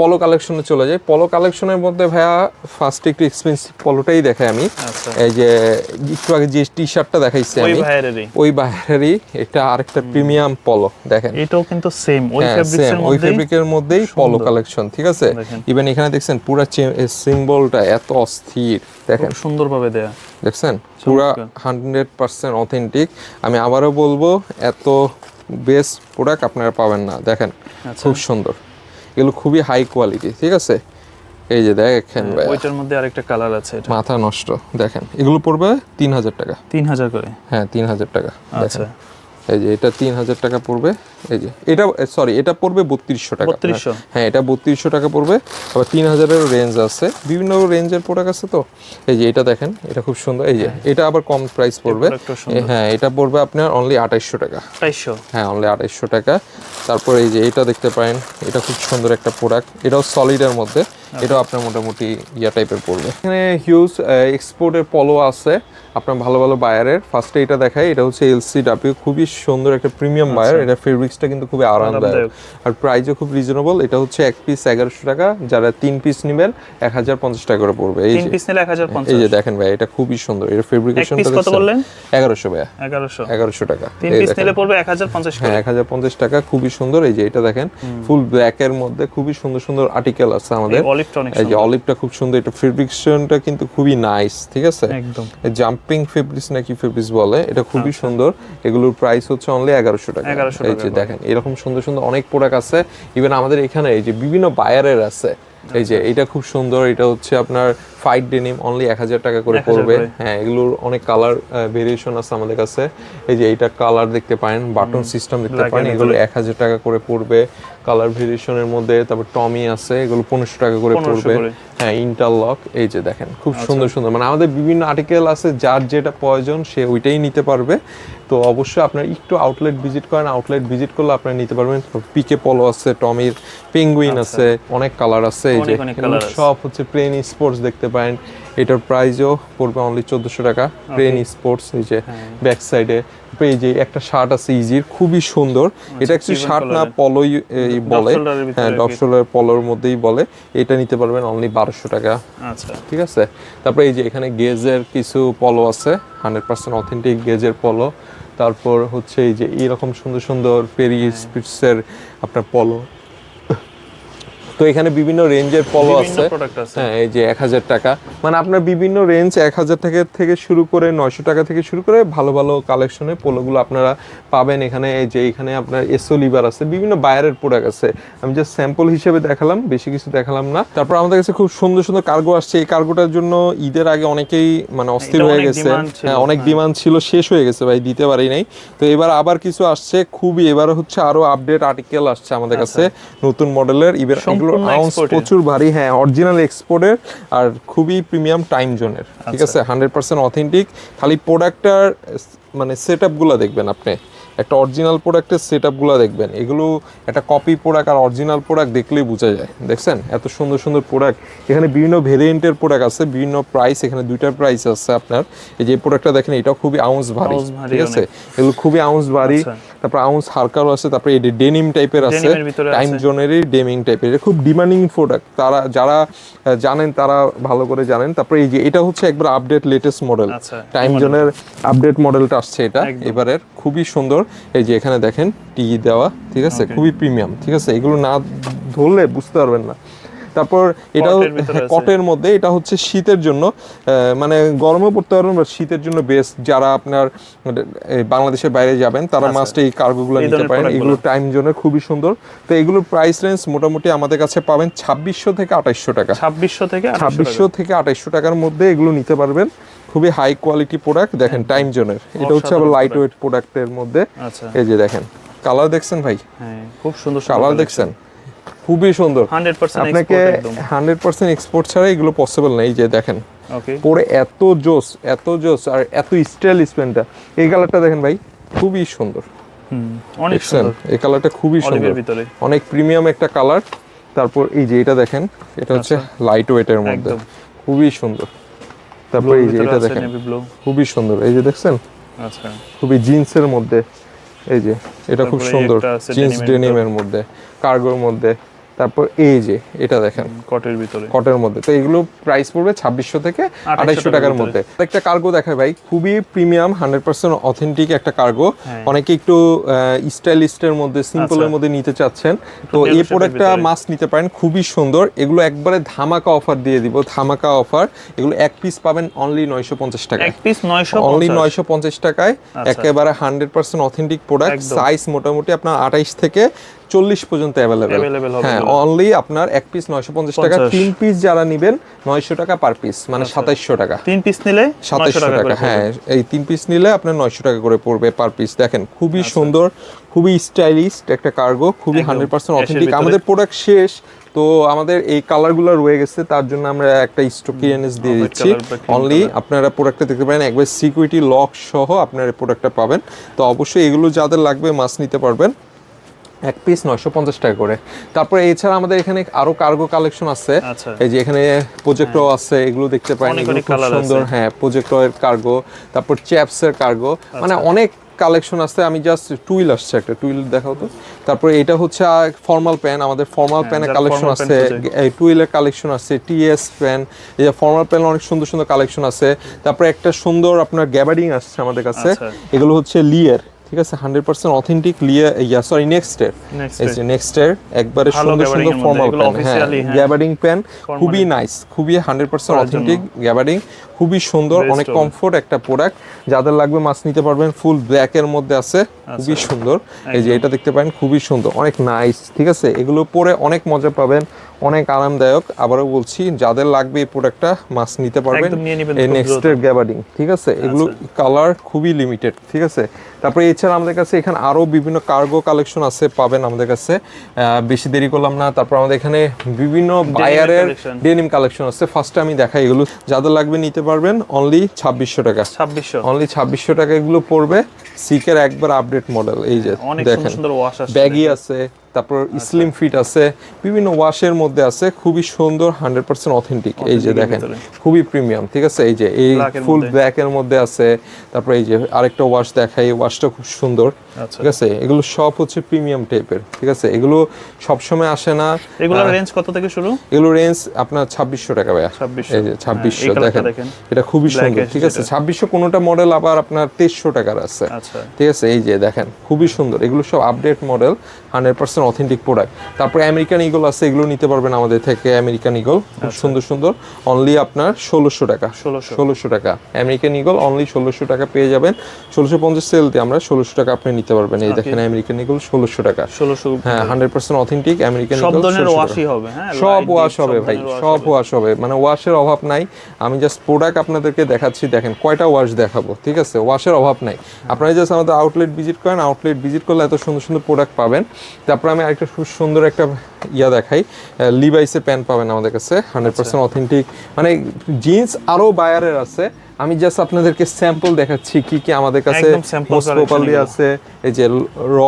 Speaker 1: পলো কালেকশনে চলে যাই। পলো কালেকশনের মধ্যে ভাইয়া ফার্স্ট একটু এক্সপেন্সিভ পলোটাই দেখাই আমি।
Speaker 2: আচ্ছা।
Speaker 1: এই যে একটু আগে যে টি শার্টটা দেখাইছি
Speaker 2: ওই
Speaker 1: আমি ওই বাইরেরই এটা আরেকটা প্রিমিয়াম পলো দেখেন।
Speaker 2: এটাও কিন্তু সেম ওই
Speaker 1: হ্যাঁ,
Speaker 2: ফেব্রিক্স
Speaker 1: same,
Speaker 2: এর
Speaker 1: ওই ফেব্রিকের মধ্যেই পলো কালেকশন ঠিক আছে। ইভেন এখানে দেখছেন পুরো সিম্বলটা এত অস্থির। দেখেন।
Speaker 2: সুন্দরভাবে দেয়া।
Speaker 1: দেখছেন? পুরা হান্ড্রেড পার্সেন্ট অথেন্টিক আমি আবারও বলব এত বেস্ট প্রোডাক্ট আপনারা পাবেন না। দেখেন
Speaker 2: আচ্ছা।
Speaker 1: খুব সুন্দর। এগুলো খুবই হাই কোয়ালিটি ঠিক আছে? এই যে দেখেন ভাই
Speaker 2: ওইটার মধ্যে আরেকটা কালার আছে এটা।
Speaker 1: মাথা নষ্ট। দেখেন এগুলো পড়বে তিন হাজার টাকা।
Speaker 2: তিন হাজার করে?
Speaker 1: হ্যাঁ তিন হাজার টাকা।
Speaker 2: আচ্ছা।
Speaker 1: এই যে এটা তিন হাজার টাকা পড়বে। এই যে এটা সরি এটা পড়বে বত্রিশশো টাকা।
Speaker 2: 3200
Speaker 1: হ্যাঁ এটা বত্রিশশো টাকা পড়বে। আবার তিন হাজারের রেঞ্জ আছে। বিভিন্ন রেঞ্জের প্রোডাক্ট আছে তো? এই যে এটা দেখেন এটা খুব সুন্দর। এই যে এটা আবার কম প্রাইস পড়বে। হ্যাঁ এটা পড়বে আপনার অনলি আঠাইশশো টাকা।
Speaker 2: আড়াইশো
Speaker 1: হ্যাঁ অনলি আড়াইশো টাকা। তারপর এই যে এটা দেখতে পারেন এটা খুব সুন্দর একটা প্রোডাক্ট এটাও সলিডের মধ্যে। এটাও আপনার মোটামুটি ইয়া টাইপের পড়বে। এখানে হিউজ এক্সপোর্টের পলো আছে। আপনার ভালো ভালো বায়ারের ফার্স্টে এটা দেখাই এটা হচ্ছে এলসি ডাব্লিউ খুবই সুন্দর একটা প্রিমিয়াম বায়ার এটা ফেব্রিক্সটা কিন্তু খুবই আরামদায়ক। আর প্রাইসও খুব রিজনেবল এটা হচ্ছে এক পিস এগারোশো টাকা। যারা তিন পিস নেবেন এক হাজার পঞ্চাশ টাকা করে পড়বে। এই
Speaker 2: তিন
Speaker 1: যে এই যে দেখেন ভাই এটা খুবই সুন্দর। এটা ফেব্রিকেশনটা
Speaker 2: পিস কত বললেন?
Speaker 1: এগারোশো ভাইয়া।
Speaker 2: এগারোশো।
Speaker 1: এগারোশো টাকা।
Speaker 2: তিন পিস নিলে পড়বে এক হাজার পঞ্চাশ
Speaker 1: হ্যাঁ এক হাজার পঞ্চাশ টাকা। খুবই সুন্দর। এই যে এটা দেখেন ফুল ব্ল্যাক এর মধ্যে খুবই সুন্দর সুন্দর আর্টিকেল আছে আমাদের। এই যে অলিভটা খুব সুন্দর। এটা ফেব্রিক্সটা কিন্তু খুবই নাইস ঠিক আছে?
Speaker 2: একদম।
Speaker 1: জাম্পিং ফেব্রিক্স নাকি ফেব্রিক্স বলে এটা খুবই সুন্দর। এগুলোর প্রাইস হচ্ছে অনলি এগারোশো টাকা।
Speaker 2: 1100
Speaker 1: এই যে
Speaker 2: টাকা
Speaker 1: দেখেন, এরকম সুন্দর সুন্দর অনেক প্রোডাক্ট আছে। ইভেন আমাদের এখানে এই যে বিভিন্ন বায়ারের আছে এই যে এটা খুব সুন্দর এটা হচ্ছে আপনার ফাইট ডেনিম অনলি এক হাজার টাকা করে পড়বে। হ্যাঁ এগুলোর অনেক কালার ভেরিয়েশন আছে আমাদের কাছে। এই যে এটা কালার দেখতে পারেন বাটন সিস্টেম দেখতে পারেন এগুলো এক হাজার টাকা করে পড়বে। কালার ভেরিয়েশনের মধ্যে তারপর টমি আছে এগুলো পনেরোশো টাকা করে পড়বে। হ্যাঁ ইন্টারলক এই যে দেখেন খুব সুন্দর সুন্দর। মানে আমাদের বিভিন্ন আর্টিকেল আছে যার যেটা প্রয়োজন সে ওইটাই নিতে পারবে। তো অবশ্যই আপনার একটু আউটলেট ভিজিট করেন। আউটলেট ভিজিট করলে আপনারা নিতে পারবেন। পিকে পলো আছে টমির পেঙ্গুইন আছে অনেক কালার আছে। এই যে। সব হচ্ছে প্লেন স্পোর্টস দেখতে পারেন। এটার প্রাইসও পড়বে অনলি চোদ্দশো টাকা। প্লেন স্পোর্টস এই যে
Speaker 2: হ্যাঁ।
Speaker 1: ব্যাক সাইডে এই যে একটা শার্ট আছে ইজির খুবই সুন্দর। এটা একটু শার্ট না পলোই বলে। হ্যাঁ শোল্ডার পলোর মধ্যেই বলে। এটা নিতে পারবেন অনলি বারোশো টাকা।
Speaker 2: আচ্ছা।
Speaker 1: ঠিক আছে? তারপরে এই যে এখানে গেজের কিছু পলো আছে। হান্ড্রেড পার্সেন্ট অথেন্টিক গেজের পলো তারপর হচ্ছে এই যে এরকম সুন্দর সুন্দর পেরি
Speaker 2: হ্যাঁ।
Speaker 1: স্পিটসের আপনার পলো তো এখানে বিভিন্ন রেঞ্জের পলো আছে। হ্যাঁ এই যে এক হাজার টাকা। মানে আপনার বিভিন্ন রেঞ্জ এক হাজার টাকা থেকে শুরু করে নয়শো টাকা থেকে শুরু করে ভালো ভালো কালেকশনে পোলোগুলো আপনারা পাবেন এখানে। এই যে এখানে আপনার এসও লিভার আছে বিভিন্ন বায়ারের প্রোডাক্ট আছে। আমি জাস্ট স্যাম্পল হিসেবে দেখালাম বেশি কিছু দেখালাম না। তারপর আমাদের কাছে খুব সুন্দর সুন্দর কার্গো আসছে। এই কার্গোটার জন্য ঈদের আগে অনেকেই মানে অস্থির হয়ে গেছে। হ্যাঁ অনেক
Speaker 2: হ্যাঁ।
Speaker 1: ডিমান্ড ছিল শেষ হয়ে গেছে ভাই দিতে পারি নাই তো এবার আবার কিছু আসছে খুবই এবার হচ্ছে আরও আপডেট আর্টিকেল আসছে আমাদের কাছে নতুন মডেলের ইভেন এগুলো আউন্স প্রচুর ভারী হ্যাঁ অরিজিনাল এক্সপোর্টের আর খুবই প্রিমিয়াম টাইম জোনের ঠিক আছে? হান্ড্রেড পার্সেন্ট অথেন্টিক খালি প্রোডাক্টটার মানে সেট আপগুলো দেখবেন আপনি। একটা অরিজিনাল প্রোডাক্টের সেট আপগুলো দেখবেন। এগুলো একটা কপি প্রোডাক্ট আর অরিজিনাল প্রোডাক্ট দেখলেই বোঝা যায় দেখছেন? এত সুন্দর সুন্দর প্রোডাক্ট এখানে বিভিন্ন ভেরিয়েন্টের প্রোডাক্ট আছে বিভিন্ন প্রাইস এখানে দুইটা প্রাইস আছে আপনার। এই যে প্রোডাক্টটা দেখেন এটাও খুবই আউন্স ভারী ঠিক আছে? এগুলো খুবই আউন্স ভারী।
Speaker 2: আচ্ছা।
Speaker 1: তারপর আউন্স হালকারও আছে তারপরে এই ডেনিম টাইপের আছে টাইম জোনেরই ডেমিং টাইপের খুব ডিমান্ডিং প্রোডাক্ট। তারা যারা জানেন তারা ভালো করে জানেন। তারপরে এই যে এটা হচ্ছে একবার আপডেট লেটেস্ট মডেল।
Speaker 2: আচ্ছা,
Speaker 1: টাইম জোনের আপডেট মডেলটা আসছে এটা এবারের। খুবই সুন্দর। এই যে এখানে দেখেন টি দেওয়া ঠিক আছে? খুবই প্রিমিয়াম ঠিক আছে? এগুলো না ধরলে বুঝতে পারবেন না। তারপর এটাও
Speaker 2: কটের
Speaker 1: মধ্যে এটা হচ্ছে শীতের জন্য মানে গরমে পড়তে পারবেন বা শীতের জন্য বেস্ট যারা আপনার মানে, বাংলাদেশের বাইরে যাবেন তারা মাস্ট এই কার্গোগুলো
Speaker 2: আচ্ছা।
Speaker 1: নিতে পারেন। এগুলো টাইম জোনের খুবই সুন্দর। তো এগুলোর প্রাইস রেঞ্জ মোটামুটি আমাদের কাছে পাবেন ছাব্বিশশো থেকে আঠাইশশো টাকা।
Speaker 2: ছাব্বিশশো থেকে
Speaker 1: ছাব্বিশশো থেকে আঠাইশশো টাকার মধ্যে এগুলো নিতে পারবেন। খুবই হাই কোয়ালিটি প্রোডাক্ট দেখেন টাইম জোনের এটা হচ্ছে আবার লাইট ওয়েট প্রোডাক্টের মধ্যে।
Speaker 2: আচ্ছা।
Speaker 1: এই যে দেখেন। কালার দেখছেন ভাই?
Speaker 2: হ্যাঁ খুব সুন্দর
Speaker 1: কালার দেখছেন? খুবই সুন্দর। আপনাকে হান্ড্রেড পার্সেন্ট এক্সপোর্ট ছাড়া এগুলো পসিবল নেই যে দেখেন। পরে এত জোস এত জোস আর এত স্টাইল স্পেনটা। এই কালারটা দেখেন ভাই খুবই সুন্দর।
Speaker 2: অনেক সুন্দর।
Speaker 1: এই কালারটা খুবই সুন্দর। অনেক প্রিমিয়াম একটা কালার তারপর এই যে এটা দেখেন এটা হচ্ছে লাইট ওয়েটের মধ্যে। খুবই সুন্দর। তারপর এই যে এটা দেখেন খুবই সুন্দর। এই যে দেখছেন?
Speaker 2: আচ্ছা।
Speaker 1: খুবই জিন্সের মধ্যে। এই যে এটা খুব সুন্দর। জিন্স ডেনিমের মধ্যে। কার্গোর মধ্যে। তারপর এই যে এটা দেখেন।
Speaker 2: কটের ভিতরে।
Speaker 1: কটের মধ্যে। তো এগুলো প্রাইস পড়বে ছাব্বিশশো থেকে আড়াইশো
Speaker 2: টাকার
Speaker 1: মধ্যে। একটা কার্গো দেখায় ভাই খুবই প্রিমিয়াম হান্ড্রেড পার্সেন্ট অথেন্টিক একটা কার্গো
Speaker 2: হ্যাঁ।
Speaker 1: অনেকে একটু স্টাইলিস্টের মধ্যে সিম্পলের
Speaker 2: আচ্ছা।
Speaker 1: মধ্যে নিতে চাচ্ছেন। তো এই প্রোডাক্টটা। নিতে পারেন খুবই সুন্দর। এগুলো একবারে ধামাকা অফার দিয়ে দিব ধামাকা অফার এগুলো এক পিস পাবেন অনলি নয়শো পঞ্চাশ টাকা
Speaker 2: এক পিস নয়শো
Speaker 1: অনলি নয়শো পঞ্চাশ টাকায়।
Speaker 2: আচ্ছা।
Speaker 1: একেবারে hundred percent authentic product size মোটামুটি আপনার আঠাইশ থেকে চল্লিশ পর্যন্ত অ্যাভেলেবেল হ্যাঁ অনলি আপনার এক পিস নয়শো পঞ্চাশ টাকা তিন পিস যারা নিবেন নয়শো টাকা পার পিস মানে
Speaker 2: আচ্ছা।
Speaker 1: সাতাইশশো টাকা।
Speaker 2: তিন পিস নিলে
Speaker 1: সাতাইশশো
Speaker 2: টাকা
Speaker 1: হ্যাঁ এই তিন পিস নিলে আপনার নয়শো টাকা করে পড়বে পার পিস দেখেন খুবই
Speaker 2: আচ্ছা।
Speaker 1: সুন্দর খুবই স্টাইলিস্ট একটা কার্গো খুবই হান্ড্রেড পার্সেন্ট অথেন্টিক আমাদের প্রোডাক্ট শেষ তো আমাদের এই কালারগুলো রয়ে গেছে তার জন্য আমরা একটা স্টক ক্লিয়ারেন্স দিয়ে দিচ্ছি। অনলি আপনারা প্রোডাক্টটা দেখতে পারেন একবার সিকিউরিটি লক সহ আপনারা প্রোডাক্টটা পাবেন। তো অবশ্যই এগুলো যাদের লাগবে মাছ নিতে পারবেন। এক পিস নয়শো পঞ্চাশ টাকা করে। তারপরে এছাড়া আমাদের এখানে আরও কার্গো কালেকশন আছে।
Speaker 2: আচ্ছা।
Speaker 1: এই যে এখানে প্রজেক্টর আছে এগুলো দেখতে পারেন খুব সুন্দর। হ্যাঁ প্রজেক্টরের কার্গো তারপর চ্যাপসের কার্গো মানে অনেক কালেকশন আছে আমি জাস্ট টুইল আসছে একটা টুইল দেখাও তো। তারপরে এটা হচ্ছে ফর্মাল প্যান আমাদের ফর্মাল প্যানের কালেকশন আছে টুইলের কালেকশন আছে টিএস প্যান এই যে ফর্মাল প্যান অনেক সুন্দর সুন্দর কালেকশন আছে। তারপরে একটা সুন্দর আপনার গ্যাবারিং আসছে আমাদের কাছে।
Speaker 2: আচ্ছা।
Speaker 1: এগুলো হচ্ছে লিয়ার ঠিক আছে হান্ড্রেড পার্সেন্ট অথেন্টিক লিয়ার ইয়া সরি নেক্সটের যে নেক্সটের একবারে সুন্দর সুন্দর ফর্মাল প্যান হ্যাঁ। গ্যাবারিং প্যান খুবই নাইস খুবই হান্ড্রেড পার্সেন্ট অথেন্টিক গ্যাবারিং খুবই সুন্দর অনেক কমফোর্ট একটা প্রোডাক্ট যাদের লাগবে মাছ নিতে পারবেন ফুল ব্ল্যাক এর মধ্যে আছে খুবই সুন্দর। এই যে এটা দেখতে পারেন খুবই সুন্দর অনেক নাইস ঠিক আছে? এগুলো পরে অনেক মজা পাবেন অনেক আরামদায়ক। আবারও বলছি যাদের লাগবে এই প্রোডাক্টটা মাছ নিতে পারবেন। এই
Speaker 2: খুব
Speaker 1: নেক্সটের গ্যাবারিং ঠিক আছে? এগুলো কালার খুবই লিমিটেড ঠিক আছে? তারপরে এছাড়া আমাদের কাছে এখানে আরও বিভিন্ন কার্গো কালেকশন আছে পাবেন আমাদের কাছে। বেশি দেরি করলাম না। তারপর আমাদের এখানে বিভিন্ন বায়ারের ডেনিম কালেকশন আছে। ফার্স্টে আমি দেখাই এগুলো। যাদের লাগবে নিতে পারবেন অনলি ছাব্বিশশো টাকা।
Speaker 2: ছাব্বিশশো।
Speaker 1: অনলি ছাব্বিশশো টাকা এগুলো পড়বে। সিকের একবার আপডেট মডেল এই যে দেখেন। ব্যাগি আছে। তারপর স্লিম ফিট আছে বিভিন্ন ওয়াশের মধ্যে আছে খুবই সুন্দর হান্ড্রেড পার্সেন্ট অথেন্টিক এই যে দেখেন খুবই প্রিমিয়াম ঠিক আছে? এই যে এই ফুল
Speaker 2: ব্ল্যাকের
Speaker 1: ব্ল্যাক এর মধ্যে আছে তারপর এই যে আরেকটা ওয়াশ দেখাই এই ওয়াশটা খুব সুন্দর।
Speaker 2: আচ্ছা
Speaker 1: ঠিক আছে? এগুলো সব হচ্ছে প্রিমিয়াম টাইপের ঠিক আছে? এগুলো সবসময় আসে না।
Speaker 2: রেঞ্জ কত থেকে শুরু?
Speaker 1: এগুলো রেঞ্জ আপনার ছাব্বিশশো টাকা ভাইয়া।
Speaker 2: 2600
Speaker 1: ছাব্বিশশো
Speaker 2: হ্যাঁ,
Speaker 1: দেখেন। এটা খুবই সুন্দর ঠিক আছে?
Speaker 2: যেটা।
Speaker 1: ছাব্বিশশো কোনোটা মডেল আবার আপনার তেইশশো টাকার আছে।
Speaker 2: আচ্ছা।
Speaker 1: ঠিক আছে? এই যে দেখেন খুবই সুন্দর। এগুলো সব update model hundred percent authentic product তারপরে আমেরিকান ইগল আছে এগুলো নিতে পারবেন আমাদের থেকে আমেরিকান ইগল খুব সুন্দর সুন্দর। অনলি আপনার ষোলোশো টাকা।
Speaker 2: 1600
Speaker 1: ষোলোশো টাকা। আমেরিকান ইগল অনলি ষোলোশো টাকা পেয়ে যাবেন। ষোলোশো পঞ্চাশ সেলতে আমরা ষোলোশো টাকা আপনি নিতে পারবেন। এই দেখেন আমেরিকান ইগল ষোলোশো টাকা।
Speaker 2: ষোলোশো
Speaker 1: হ্যাঁ হান্ড্রেড পার্সেন্ট অথেন্টিক আমেরিকান
Speaker 2: সব ধরনের ওয়াশই হবে হ্যাঁ
Speaker 1: সব ওয়াশ হবে ভাই সব ওয়াশ হবে। মানে ওয়াশের অভাব নাই। আমি জাস্ট প্রোডাক্ট আপনাদেরকে দেখাচ্ছি দেখেন কয়টা ওয়াশ দেখাবো ঠিক আছে? ওয়াশের অভাব নাই। আপনারা জাস্ট আমাদের আউটলেট ভিজিট করেন আউটলেট ভিজিট করলে এত সুন্দর সুন্দর প্রোডাক্ট পাবেন। তারপর আমি আরেকটা খুব সুন্দর একটা ইয়া দেখাই লিভাইসের প্যান্ট পাবেন আমাদের কাছে হান্ড্রেড পার্সেন্ট অথেন্টিক মানে জিন্স আরও বায়ারের আছে। আমি জাস্ট আপনাদেরকে স্যাম্পল দেখাচ্ছি কি কি আমাদের কাছে মোস্ট প্রপারলি আছে এই যে র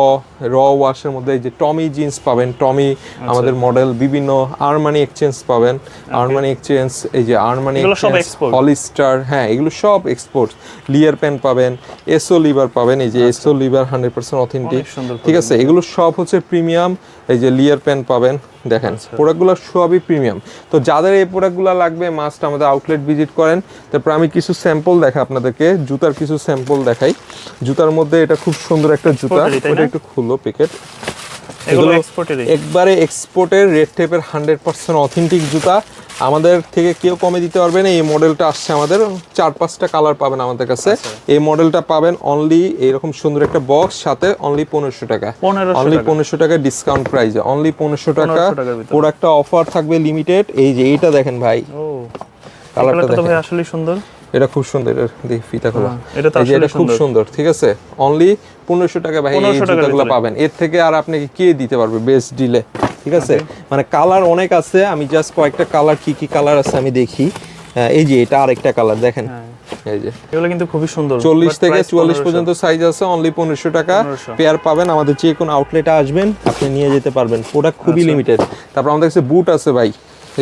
Speaker 1: র ওয়াশের মধ্যে এই যে টমি জিন্স পাবেন টমি
Speaker 2: আচ্ছা।
Speaker 1: আমাদের মডেল বিভিন্ন আরমানি এক্সচেঞ্জ পাবেন আরমানি এক্সচেঞ্জ এই যে আরমানি? হলিস্টার হ্যাঁ এগুলো সব এক্সপোর্ট লিয়ার প্যান্ট পাবেন এসও লিভার পাবেন এই যে এসও লিভার হান্ড্রেড পার্সেন্ট অথেন্টিক
Speaker 2: আচ্ছা।
Speaker 1: ঠিক আছে এগুলো সব হচ্ছে প্রিমিয়াম এই যে লিয়ার প্যান্ট পাবেন দেখেন
Speaker 2: আচ্ছা।
Speaker 1: প্রোডাক্টগুলো সবই প্রিমিয়াম তো যাদের এই প্রোডাক্টগুলো লাগবে মাস্ট আমাদের আউটলেট ভিজিট করেন তারপর আমি কিছু স্যাম্পল দেখা আপনাদেরকে জুতার কিছু স্যাম্পল দেখাই জুতার মধ্যে এটা খুব সুন্দর একটা জুতা ওটা? একটু খুললো প্যাকেট
Speaker 2: এগুলো
Speaker 1: এগুলো
Speaker 2: এক্সপোর্টেরই
Speaker 1: একবারে এক্সপোর্টের রেড টেপের হান্ড্রেড পার্সেন্ট অথেন্টিক জুতা। আমাদের থেকে কেউ কমে দিতে পারবে না এই মডেলটা আসছে আমাদের। চার পাঁচটা কালার পাবেন আমাদের কাছে।
Speaker 2: আচ্ছা।
Speaker 1: এই মডেলটা পাবেন অনলি এরকম সুন্দর একটা বক্স সাথে অনলি পনেরোশো টাকা। অনলি। পনেরোশো টাকা ডিসকাউন্ট প্রাইসে অনলি পনেরোশো টাকা।
Speaker 2: 1500 টাকার
Speaker 1: প্রোডাক্টটা অফার থাকবে লিমিটেড এই যে এইটা দেখেন ভাই।
Speaker 2: ও।
Speaker 1: কালারটা দেখেন
Speaker 2: ভাই আসলেই সুন্দর।
Speaker 1: এটা খুব সুন্দর এটা দেখি ফিতা খোলা
Speaker 2: হ্যাঁ, এটা
Speaker 1: খুব
Speaker 2: সুন্দর।
Speaker 1: ঠিক আছে? অনলি পনেরোশো টাকা ভাই এই জুতাগুলো পাবেন। এর থেকে আর আপনাকে কে দিতে পারবে বেস্ট ডিলে ঠিক আছে? মানে কালার অনেক আছে আমি জাস্ট কয়েকটা কালার কি কি কালার আছে আমি দেখি। এই যে এটা আরেকটা কালার দেখেন।
Speaker 2: হ্যাঁ।
Speaker 1: এই যে।
Speaker 2: এগুলো কিন্তু খুবই সুন্দর।
Speaker 1: চল্লিশ
Speaker 2: But
Speaker 1: থেকে
Speaker 2: price
Speaker 1: চুয়াল্লিশ পর্যন্ত সাইজ আছে অনলি পনেরোশো টাকা। পেয়ার পাবেন আমাদের যে কোনো আউটলেটে আসবেন আপনি নিয়ে যেতে পারবেন। প্রোডাক্ট খুবই
Speaker 2: আচ্ছা।
Speaker 1: লিমিটেড তারপর আমাদের কাছে বুট আছে ভাই।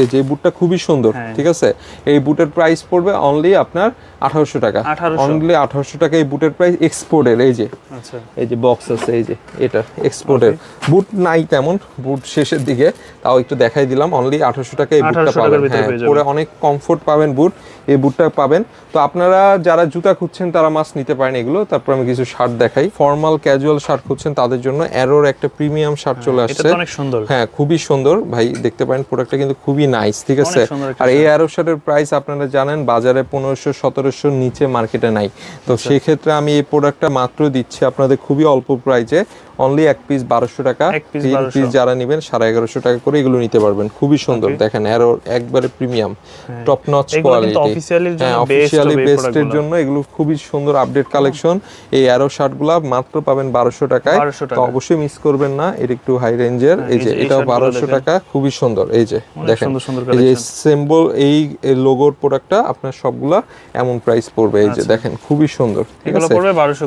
Speaker 1: এই যে বুটটা খুবই সুন্দর
Speaker 2: হ্যাঁ।
Speaker 1: ঠিক আছে? এই বুটের প্রাইস পড়বে অনলি আপনার আঠারোশো টাকা। অনলি আঠারোশো টাকা এই বুটের প্রাইস এক্সপোর্টের এই যে।
Speaker 2: আচ্ছা।
Speaker 1: এই যে বক্স আছে এই যে এটা এক্সপোর্টের বুট নাই তেমন বুট শেষের দিকে। তাও একটু দেখাই দিলাম অনলি আঠারোশো টাকা এই বুটটা পাবেন। হ্যাঁ পরে অনেক কমফোর্ট পাবেন বুট। এই বুটটা পাবেন। তো আপনারা যারা জুতা খুঁজছেন তারা মাস্ক নিতে পারেন এগুলো। তারপর আমি কিছু শার্ট দেখাই। ফর্মাল ক্যাজুয়াল শার্ট খুঁজছেন তাদের জন্য অ্যারোর একটা প্রিমিয়াম শার্ট চলে আসছে।
Speaker 2: অনেক সুন্দর।
Speaker 1: হ্যাঁ খুবই সুন্দর। ভাই দেখতে পারেন প্রোডাক্টটা কিন্তু খুবই নাইস ঠিক আছে? আর এই অ্যারো শার্টের প্রাইস আপনারা জানেন বাজারে পনেরোশো সতেরোশো নিচে মার্কেটে নাই। তো
Speaker 2: আচ্ছা।
Speaker 1: সেই ক্ষেত্রে আমি এই প্রোডাক্টটা মাত্র দিচ্ছি আপনাদের খুবই অল্প প্রাইসে অনলি এক পিস বারোশো টাকা। তিন পিস যারা নেবেন সাড়ে এগারোশো টাকা করে এগুলো নিতে পারবেন। খুবই সুন্দর দেখেন অ্যারো একবারে প্রিমিয়াম টপ নচ কোয়ালিটি
Speaker 2: জন্য
Speaker 1: হ্যাঁ বেস্টের জন্য এগুলো খুবই সুন্দর আপডেট কালেকশন এই অ্যারো শার্টগুলো মাত্র পাবেন বারোশো টাকায়। তো অবশ্যই মিস করবেন না এটা একটু হাই রেঞ্জের
Speaker 2: হ্যাঁ,
Speaker 1: এই যে
Speaker 2: যে এই
Speaker 1: এটাও
Speaker 2: শার্টগুলো
Speaker 1: বারোশো
Speaker 2: দেখেন।
Speaker 1: টাকা খুবই সুন্দর। এই যে দেখেন। এই যে সিম্বল এই লোগোর প্রোডাক্টটা আপনার সবগুলা এমন প্রাইস পড়বে। এই যে
Speaker 2: আচ্ছা।
Speaker 1: দেখেন খুবই সুন্দর। ঠিক
Speaker 2: এগুলো
Speaker 1: আছে?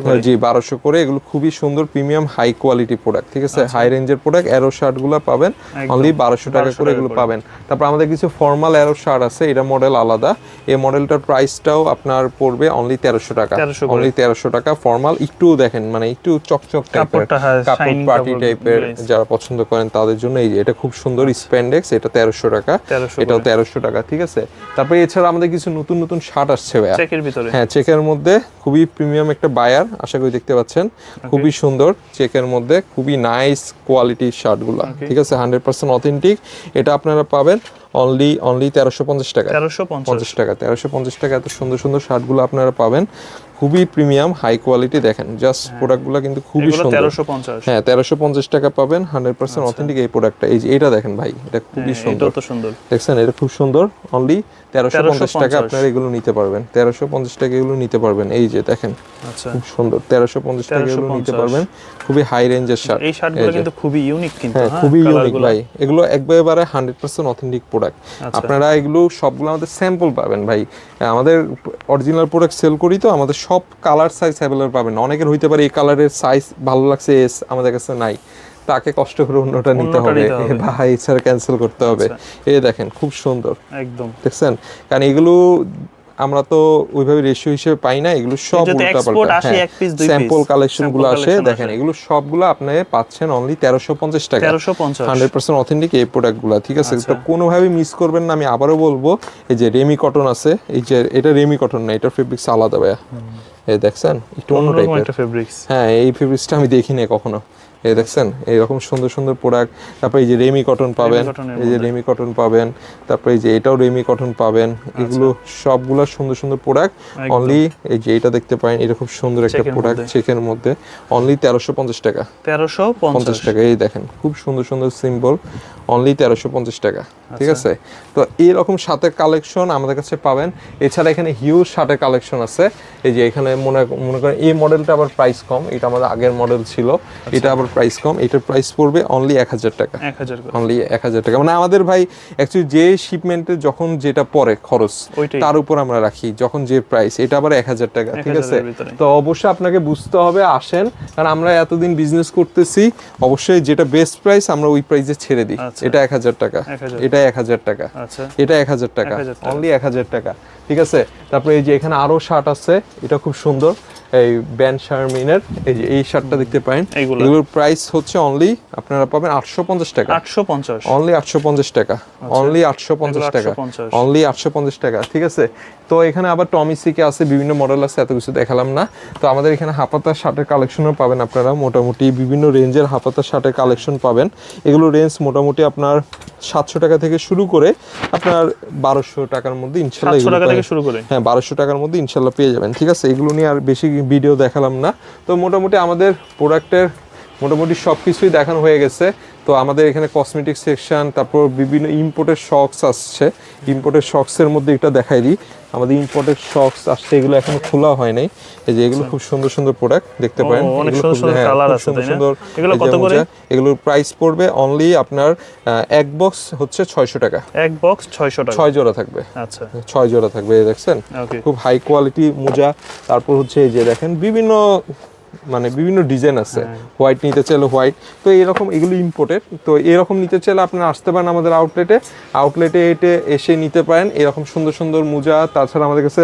Speaker 2: করে।
Speaker 1: জি বারোশো করে। এগুলো খুবই সুন্দর প্রিমিয়াম হাই কোয়ালিটি প্রোডাক্ট ঠিক আছে? হাই রেঞ্জের প্রোডাক্ট অ্যারো শার্টগুলো পাবেন। অনলি বারোশো টাকা করে এগুলো পাবেন। তারপর আমাদের কিছু ফর্মাল অ্যারো শার্ট আছে। এটা মডেল আলাদা। এই মডেলটার প্রাইসটাও আপনার পড়বে অনলি তেরোশো টাকা। অনলি তেরোশো টাকা। ফর্মাল একটু দেখেন মানে একটু চকচক টাইপের
Speaker 2: হ্যাঁ,
Speaker 1: কাপড় পার্টি টাইপের যারা পছন্দ করেন তাদের জন্য এই এটা খুব সুন্দর স্প্যান্ডেক্স এটা তেরোশো টাকা। এটাও তেরোশো টাকা ঠিক আছে? তারপরে এছাড়া আমাদের কিছু নতুন নতুন শার্ট আসছে ভাইয়া।
Speaker 2: চেকের ভিতরে।
Speaker 1: হ্যাঁ চেকের মধ্যে খুবই প্রিমিয়াম একটা বায়ার আশা করি দেখতে পাচ্ছেন। খুবই সুন্দর চেকের মধ্যে খুবই নাইস কোয়ালিটির শার্টগুলো. ঠিক আছে? হান্ড্রেড পার্সেন্ট অথেন্টিক এটা আপনারা পাবেন অনলি অনলি তেরোশো পঞ্চাশ টাকা
Speaker 2: তেরোশো পঞ্চাশ।
Speaker 1: পঞ্চাশ টাকা তেরোশো পঞ্চাশ টাকা এত সুন্দর সুন্দর শার্টগুলো আপনারা পাবেন। খুবই প্রিমিয়াম হাই কোয়ালিটি দেখেন জাস্ট প্রোডাক্টগুলো কিন্তু খুবই সুন্দর। হ্যাঁ তেরোশো পঞ্চাশ টাকা পাবেন হান্ড্রেড পার্সেন্ট অথেন্টিক এই প্রোডাক্টটা এই যে এটা দেখেন ভাই এটা খুবই সুন্দর।
Speaker 2: এটাও তো সুন্দর।
Speaker 1: দেখছেন এটা খুব সুন্দর অনলি তেরোশো পঞ্চাশ টাকা আপনারা এগুলো নিতে পারবেন। তেরোশো পঞ্চাশ টাকা এগুলো নিতে পারবেন। এই যে দেখেন
Speaker 2: আচ্ছা।
Speaker 1: খুব সুন্দর তেরোশো পঞ্চাশ টাকা এগুলো নিতে পারবেন। খুবই হাই রেঞ্জের শার্ট
Speaker 2: এই শার্টগুলো কিন্তু খুবই ইউনিক কিন্তু
Speaker 1: হ্যাঁ
Speaker 2: হ্যাঁ
Speaker 1: খুবই ইউনিক। ভাই। এগুলো একবারে হান্ড্রেড পার্সেন্ট অথেন্টিক প্রোডাক্ট। আপনারা এগুলো সবগুলো আমাদের স্যাম্পল পাবেন ভাই। আমাদের অরিজিনাল প্রোডাক্ট সেল করি তো আমাদের সব কালার সাইজ অ্যাভেলেবল পাবেন। অনেকের হইতে পারে এই কালারের সাইজ ভালো লাগছে এস আমাদের কাছে নাই। তাকে কষ্ট করে অন্যটা নিতে হবে।
Speaker 2: বা
Speaker 1: ভাই এছাড়া ক্যান্সেল করতে হবে। এই দেখেন খুব সুন্দর।
Speaker 2: একদম।
Speaker 1: দেখছেন? কারণ এগুলো আমরা তো ওইভাবে রেশিও হিসেবে পাই না এগুলো সব
Speaker 2: export
Speaker 1: উল্টাপাল্টা।
Speaker 2: আসে, এক piece, দুই
Speaker 1: স্যাম্পল
Speaker 2: কালেকশনগুলো
Speaker 1: আসে দেখেন এগুলো সবগুলো আপনি পাচ্ছেন অনলি তেরোশো পঞ্চাশ টাকা।
Speaker 2: তেরোশো পঞ্চাশ।
Speaker 1: হান্ড্রেড পার্সেন্ট অথেন্টিক এই প্রোডাক্টগুলো ঠিক আছে?
Speaker 2: আচ্ছা।
Speaker 1: তো কোনোভাবে মিস করবেন না আমি আবারও বলব এই যে রেমি কটন আছে এই যে এটা রেমি কটন না এটা ফেব্রিক্স আলাদা ভাইয়া। এই দেখছেন? একটু অন্য টাইপের
Speaker 2: ফেব্রিক্স
Speaker 1: হ্যাঁ এই ফেব্রিক্সটা আমি দেখিনি কখনো। এই দেখছেন? এইরকম সুন্দর সুন্দর প্রোডাক্ট তারপর এই যে রেমি কটন পাবেন। এই যে রেমি কটন পাবেন। তারপর এই যে এটাও রেমি কটন পাবেন। এগুলো সবগুলো সুন্দর সুন্দর প্রোডাক্ট
Speaker 2: আচ্ছা।
Speaker 1: অনলি এই যে এটা দেখতে পারেন এটা খুব সুন্দর একটা প্রোডাক্ট চেকের মধ্যে। অনলি তেরোশো পঞ্চাশ টাকা।
Speaker 2: তেরোশো
Speaker 1: পঞ্চাশ।
Speaker 2: পঞ্চাশ
Speaker 1: টাকা এই দেখেন খুব সুন্দর সুন্দর সিম্বল অনলি তেরোশো পঞ্চাশ টাকা। ঠিক
Speaker 2: আচ্ছা।
Speaker 1: আছে? তো এইরকম শার্টের কালেকশন আমাদের কাছে পাবেন। এছাড়া এখানে হিউজ শার্টের কালেকশন আছে। এই যে এখানে মনে মনে করেন এই মডেলটা আবার প্রাইস কম। এটা আমাদের আগের মডেল ছিল।
Speaker 2: আচ্ছা।
Speaker 1: এটা আবার প্রাইস কম এটার প্রাইস পড়বে অনলি এক হাজার টাকা অনলি এক হাজার টাকা মানে আমাদের ভাই অ্যাকচুয়ালি যে শিপমেন্টে যখন যেটা পড়ে খরচ তার উপর আমরা রাখি যখন যে প্রাইস এটা আবার এক হাজার টাকা ঠিক আছে তো অবশ্যই আপনাকে বুঝতে হবে আসেন কারণ আমরা এতদিন বিজনেস করতেছি অবশ্যই যেটা বেস্ট প্রাইস আমরা ওই প্রাইসে ছেড়ে দিই
Speaker 2: আচ্ছা।
Speaker 1: এটা এক হাজার টাকা
Speaker 2: 1000
Speaker 1: এটা এক হাজার টাকা
Speaker 2: আচ্ছা
Speaker 1: এটা এক হাজার টাকা
Speaker 2: 1000 টাকা।
Speaker 1: অনলি এক হাজার টাকা ঠিক আছে তারপরে এই যে এখানে আরও শার্ট আছে এটা খুব সুন্দর এই ব্যান্ড শারমিনের এই যে এই শার্টটা দেখতে পারেন এগুলোর প্রাইস হচ্ছে অনলি আপনারা পাবেন আটশো পঞ্চাশ টাকা।
Speaker 2: আটশো পঞ্চাশ।
Speaker 1: অনলি আটশো পঞ্চাশ টাকা। অনলি আটশো পঞ্চাশ
Speaker 2: আচ্ছা।
Speaker 1: টাকা। অনলি আটশো পঞ্চাশ টাকা। ঠিক আছে? তো এখানে আবার টমি সিকে আছে বিভিন্ন মডেল আছে এত কিছু দেখালাম না। তো আমাদের এখানে হাপাতা শার্টের কালেকশনও পাবেন আপনারা। মোটামুটি বিভিন্ন রেঞ্জের হাপাতা শার্টের কালেকশন পাবেন। এগুলো রেঞ্জ মোটামুটি আপনার সাতশো টাকা থেকে শুরু করে আপনার বারোশো টাকার মধ্যে ইনশাল্লাহ
Speaker 2: টাকা থেকে শুরু করে।
Speaker 1: হ্যাঁ বারোশো টাকার মধ্যে ইনশাল্লাহ পেয়ে যাবেন। ঠিক আছে এগুলো নিয়ে আর বেশি ভিডিও দেখালাম না। তো মোটামুটি আমাদের প্রোডাক্টের মোটামুটি সব কিছুই দেখানো হয়ে গেছে। তো আমাদের এখানে কসমেটিক সেকশন তারপর বিভিন্ন ইম্পোর্টের শক্স আসছে। ইম্পোর্টের শক্সের মধ্যে এটা দেখাই দিই। আমাদের ইম্পোর্টের শক্স আসছে এগুলো এখনও খোলা হয় নাই। এই যে এগুলো খুব সুন্দর সুন্দর প্রোডাক্ট দেখতে পারেন।
Speaker 2: অনেক সুন্দর সুন্দর
Speaker 1: হ্যাঁ,
Speaker 2: colour
Speaker 1: খুব
Speaker 2: আছে, তাই না? এগুলো কত করে?
Speaker 1: এগুলোর প্রাইস পড়বে অনলি আপনার এক বক্স হচ্ছে ছয়শো টাকা।
Speaker 2: এক বক্স ছয়শো টাকা।
Speaker 1: ছয় জোড়া থাকবে।
Speaker 2: আচ্ছা।
Speaker 1: ছয় জোড়া থাকবে এই দেখছেন? খুব হাই কোয়ালিটি মোজা। তারপর হচ্ছে এই যে দেখেন বিভিন্ন মানে বিভিন্ন ডিজাইন আছে। হোয়াইট নিতে চাইলে হোয়াইট তো এরকম এগুলো ইম্পোর্টেড তো এরকম নিতে চাইলে আপনারা আসতে পারেন আমাদের আউটলেটে আউটলেটে এটে এসে নিতে পারেন। এরকম সুন্দর সুন্দর মোজা তাছাড়া আমাদের কাছে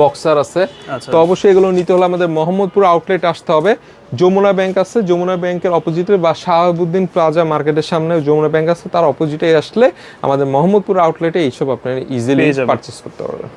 Speaker 1: বক্সার আছে।
Speaker 2: আচ্ছা।
Speaker 1: তো অবশ্যই এগুলো নিতে হলে আমাদের মোহাম্মদপুর আউটলেট আসতে হবে। যমুনা ব্যাংক আছে। যমুনা ব্যাংকের অপোজিটে বা শাহাবুদ্দিন প্লাজা মার্কেটের সামনে যমুনা ব্যাংক আছে। তার অপোজিটে আসলে আমাদের মোহাম্মদপুর আউটলেটে এইসব আপনারা ইজিলি পারচেস করতে পারবেন।